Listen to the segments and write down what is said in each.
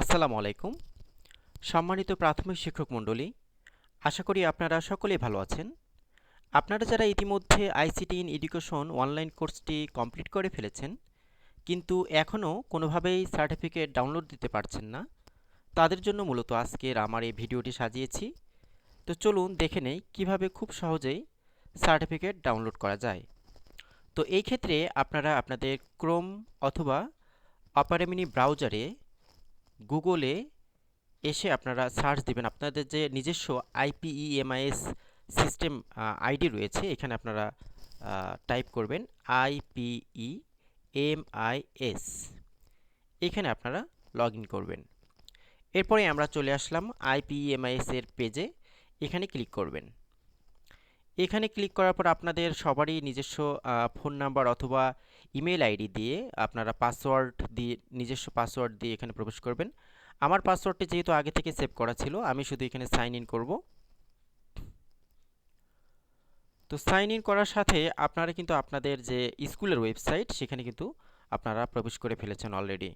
আসসালামু আলাইকুম। সম্মানিত প্রাথমিক শিক্ষক মণ্ডলী, আশা করি আপনারা সকলেই ভালো আছেন। আপনারা যারা ইতিমধ্যে আইসিটি ইন এডুকেশন অনলাইন কোর্সটি কমপ্লিট করে ফেলেছেন, কিন্তু এখনও কোনোভাবেই সার্টিফিকেট ডাউনলোড দিতে পারছেন না, তাদের জন্য মূলত আজকের আমার এই ভিডিওটি সাজিয়েছি। তো চলুন দেখে নেই কীভাবে খুব সহজেই সার্টিফিকেট ডাউনলোড করা যায়। তো এই ক্ষেত্রে আপনারা আপনাদের ক্রোম অথবা অপারেমিনি ব্রাউজারে গুগলে এসে আপনারা সার্চ দিবেন। আপনাদের যে নিজস্ব আইপিইএমআইএস সিস্টেম আইডি রয়েছে, এখানে আপনারা টাইপ করবেন আইপিই এম এমআইএস এখানে আপনারা লগ ইন করবেন। এরপরে আমরা চলে আসলাম আইপিইএমআইএস এর পেজে। এখানে ক্লিক করবেন। এখানে ক্লিক করার পর আপনাদের সবারই নিজস্ব ফোন নাম্বার অথবা ইমেল আইডি দিয়ে আপনারা পাসওয়ার্ড দিয়ে, নিজস্ব পাসওয়ার্ড দিয়ে এখানে প্রবেশ করবেন। আমার পাসওয়ার্ডটি যেহেতু আগে থেকে সেভ করা ছিল, আমি শুধু এখানে সাইন ইন করব। তো সাইন ইন করার সাথে আপনারা কিন্তু আপনাদের যে স্কুলের ওয়েবসাইট, সেখানে কিন্তু আপনারা প্রবেশ করে ফেলেছেন অলরেডি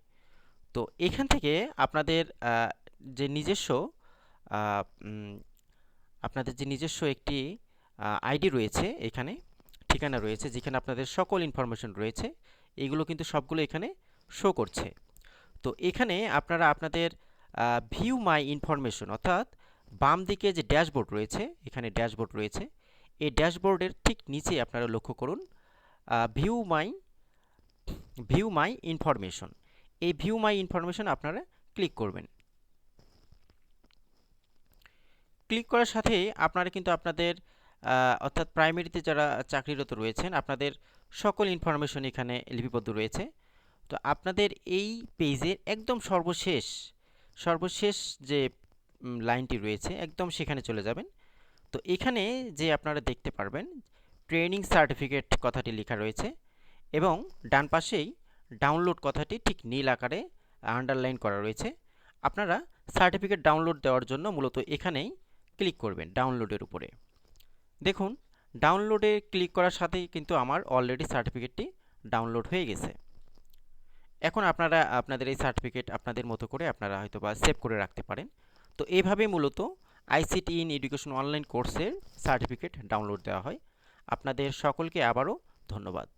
তো এখান থেকে আপনাদের যে নিজস্ব আপনাদের যে নিজস্ব একটি আইডি রয়েছে এখানে, ঠিকানা রয়েছে যেখানে আপনাদের সকল ইনফরমেশন রয়েছে, এগুলো কিন্তু সবগুলো এখানে শো করছে। তো এখানে আপনারা আপনাদের ভিউ মাই ইনফরমেশন অর্থাৎ বাম দিকে যে ড্যাশবোর্ড রয়েছে, এখানে ড্যাশবোর্ড রয়েছে, এই ড্যাশবোর্ডের ঠিক নিচে আপনারা লক্ষ্য করুন view my view my information এই ভিউ মাই ইনফরমেশন আপনারা ক্লিক করবেন। ক্লিক করার সাথে আপনারা কিন্তু আপনাদের অর্থাৎ প্রাইমারিতে যারা চাকরিরত রয়েছেন, আপনাদের সকল ইনফরমেশন এখানে লিপিবদ্ধ রয়েছে। তো আপনাদের এই পেজের একদম সর্বশেষ সর্বশেষ যে লাইনটি রয়েছে, একদম সেখানে চলে যাবেন। তো এখানে যে আপনারা দেখতে পারবেন ট্রেনিং সার্টিফিকেট কথাটি লেখা রয়েছে এবং ডান পাশেই ডাউনলোড কথাটি ঠিক নীল আকারে আন্ডারলাইন করা রয়েছে। আপনারা সার্টিফিকেট ডাউনলোড দেওয়ার জন্য মূলত এখানেই ক্লিক করবেন ডাউনলোডের উপরে। দেখুন ডাউনলোডে ক্লিক করার সাথেই কিন্তু আমার অলরেডি সার্টিফিকেটটি ডাউনলোড হয়ে গেছে। এখন আপনারা, আপনাদের এই সার্টিফিকেট আপনাদের মতো করে আপনারা হয়তো বা সেভ করে রাখতে পারেন। তো এইভাবে মূলত আইসিটি ইন এডুকেশন অনলাইন কোর্সের সার্টিফিকেট ডাউনলোড দেওয়া হয়। আপনাদের সকলকে আবারও ধন্যবাদ।